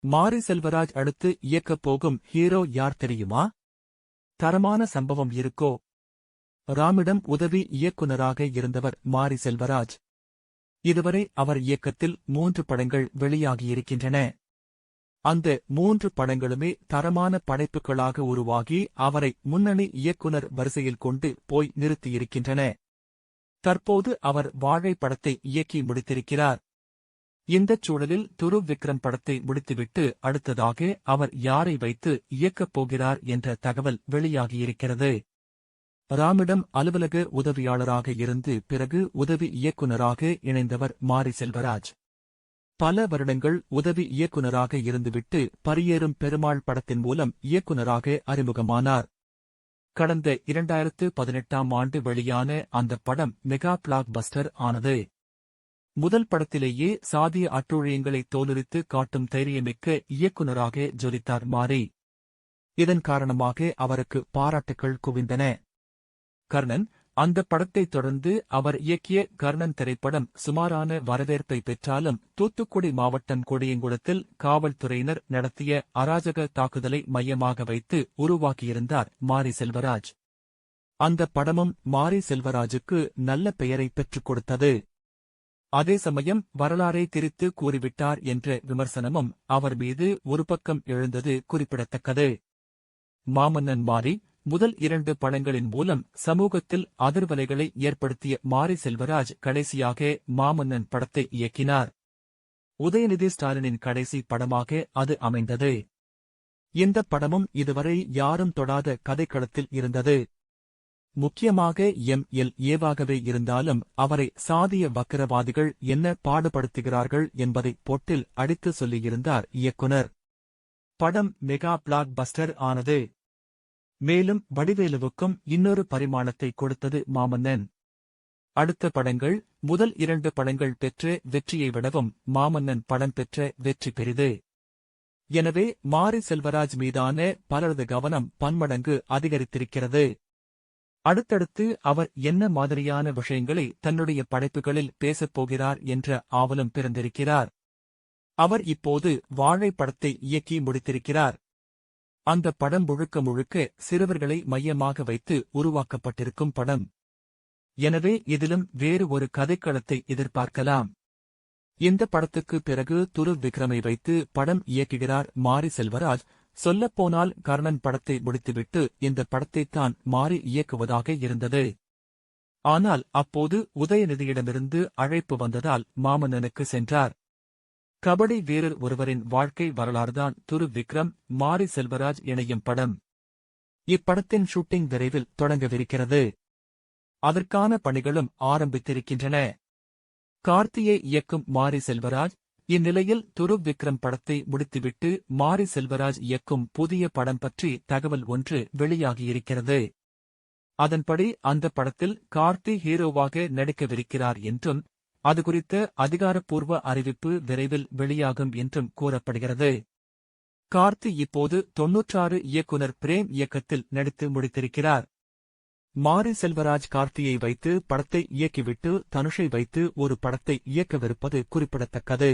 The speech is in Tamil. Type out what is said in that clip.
மாரி செல்வராஜ் அடுத்து இயக்கப் போகும் ஹீரோ யார் தெரியுமா? தரமான சம்பவம் இருக்கோ? ராமிடம் உதவி இயக்குனராக இருந்தவர் மாரி செல்வராஜ். இதுவரை அவர் இயக்கத்தில் மூன்று படங்கள் வெளியாகியிருக்கின்றன. அந்த மூன்று படங்களுமே தரமான படைப்புகளாக உருவாகி அவரை முன்னணி இயக்குனர் வரிசையில் கொண்டு போய் நிறுத்தியிருக்கின்றன. தற்போது அவர் வாழை படத்தை இயக்கி முடித்திருக்கிறார். இந்தச் சூழலில் துருவ் விக்ரம் படத்தை முடித்துவிட்டு அடுத்ததாக அவர் யாரை வைத்து இயக்கப் போகிறார் என்ற தகவல் வெளியாகியிருக்கிறது. ராமிடம் அலுவலக உதவியாளராக இருந்து பிறகு உதவி இயக்குனராக இணைந்தவர் மாரி செல்வராஜ். பல வருடங்கள் உதவி இயக்குநராக இருந்துவிட்டு பரியேறும் பெருமாள் படத்தின் மூலம் இயக்குநராக அறிமுகமானார். கடந்த இரண்டாயிரத்து பதினெட்டாம் ஆண்டு வெளியான அந்த படம் மெகா பிளாக் பஸ்டர் ஆனது. முதல் படத்திலேயே சாதிய அட்டுழியங்களை தோலுரித்து காட்டும் தைரியமிக்க இயக்குனராக ஜொலித்தார் மாரி. இதன் காரணமாக அவருக்கு பாராட்டுகள் குவிந்தன. கர்ணன் அந்த படத்தை தொடர்ந்து அவர் இயக்கிய கர்ணன் திரைப்படம் சுமாரான வரவேற்பை பெற்றாலும் தூத்துக்குடி மாவட்டம் கொடியங்குளத்தில் காவல்துறையினர் நடத்திய அராஜக தாக்குதலை மையமாக வைத்து உருவாக்கியிருந்தார் மாரி செல்வராஜ். அந்த படமும் மாரி செல்வராஜுக்கு நல்ல பெயரை பெற்றுக் கொடுத்தது. அதே சமயம் வரலாறை திரித்து கூறிவிட்டார் என்ற விமர்சனமும் அவர் மீது ஒரு பக்கம் எழுந்தது குறிப்பிடத்தக்கது. மாமன்னன் மாரி முதல் இரண்டு படங்களின் மூலம் சமூகத்தில் அதிர்வலைகளை ஏற்படுத்திய மாரி செல்வராஜ் கடைசியாக மாமன்னன் படத்தை இயக்கினார். உதயநிதி ஸ்டாலினின் கடைசி படமாக அது அமைந்தது. இந்த படமும் இதுவரை யாரும் தொடாத கதைக்களத்தில் இருந்தது. முக்கியமாக எம் எல் ஏவாகவே இருந்தாலும் அவரை சாதிய வக்கரவாதிகள் என்ன பாடுபடுத்துகிறார்கள் என்பதை பொட்டில் அடித்து சொல்லியிருந்தார் இயக்குனர். படம் மெகா பிளாக் பஸ்டர் ஆனது. மேலும் வடிவேலுவுக்கும் இன்னொரு பரிமாணத்தை கொடுத்தது மாமன்னன். அடுத்த படங்கள் முதல் இரண்டு படங்கள் பெற்ற வெற்றியை விடவும் மாமன்னன் படம் பெற்ற வெற்றி பெரிது. எனவே மாரி செல்வராஜ் மீதான பலரது கவனம் பன்மடங்கு அதிகரித்திருக்கிறது. அடுத்தடுத்து அவர் என்ன மாதிரியான விஷயங்களை தன்னுடைய படைப்புகளில் பேசப் போகிறார் என்ற ஆவலும் பிறந்திருக்கிறார். அவர் இப்போது வாழை படத்தை இயக்கி முடித்திருக்கிறார். அந்த படம் முழுக்க முழுக்க சிறுவர்களை மையமாக வைத்து உருவாக்கப்பட்டிருக்கும் படம். எனவே இதிலும் வேறு ஒரு கதைக்களத்தை எதிர்பார்க்கலாம். இந்த படத்துக்கு பிறகு துரு விக்ரமை வைத்து படம் இயக்குகிறார் மாரி செல்வராஜ் சொல்லப்போனால் கர்ணன் படத்தை முடித்துவிட்டு இந்த படத்தைத்தான் மாறி இயக்குவதாக இருந்தது. ஆனால் அப்போது உதயநிதியிடமிருந்து அழைப்பு வந்ததால் மாமன்னனுக்கு சென்றார். கபடி வீரர் ஒருவரின் வாழ்க்கை வரலாறுதான் துரு விக்ரம் மாரி செல்வராஜ் இணையும் படம். இப்படத்தின் ஷூட்டிங் விரைவில் தொடங்கவிருக்கிறது. அதற்கான பணிகளும் ஆரம்பித்திருக்கின்றன. கார்த்தியை இயக்கும் மாரி செல்வராஜ் இந்நிலையில் துரு விக்ரம் படத்தை முடித்துவிட்டு மாரி செல்வராஜ் இயக்கும் புதிய படம் பற்றி தகவல் ஒன்று வெளியாகியிருக்கிறது. அதன்படி அந்த படத்தில் கார்த்தி ஹீரோவாக நடிக்கவிருக்கிறார் என்றும் அது குறித்த அதிகாரப்பூர்வ அறிவிப்பு விரைவில் வெளியாகும் என்றும் கூறப்படுகிறது. கார்த்தி இப்போது தொன்னூற்றாறு இயக்குனர் பிரேம் இயக்கத்தில் நடித்து முடித்திருக்கிறார். மாரி செல்வராஜ் கார்த்தியை வைத்து படத்தை இயக்கிவிட்டு தனுஷை வைத்து ஒரு படத்தை இயக்கவிருப்பது குறிப்பிடத்தக்கது.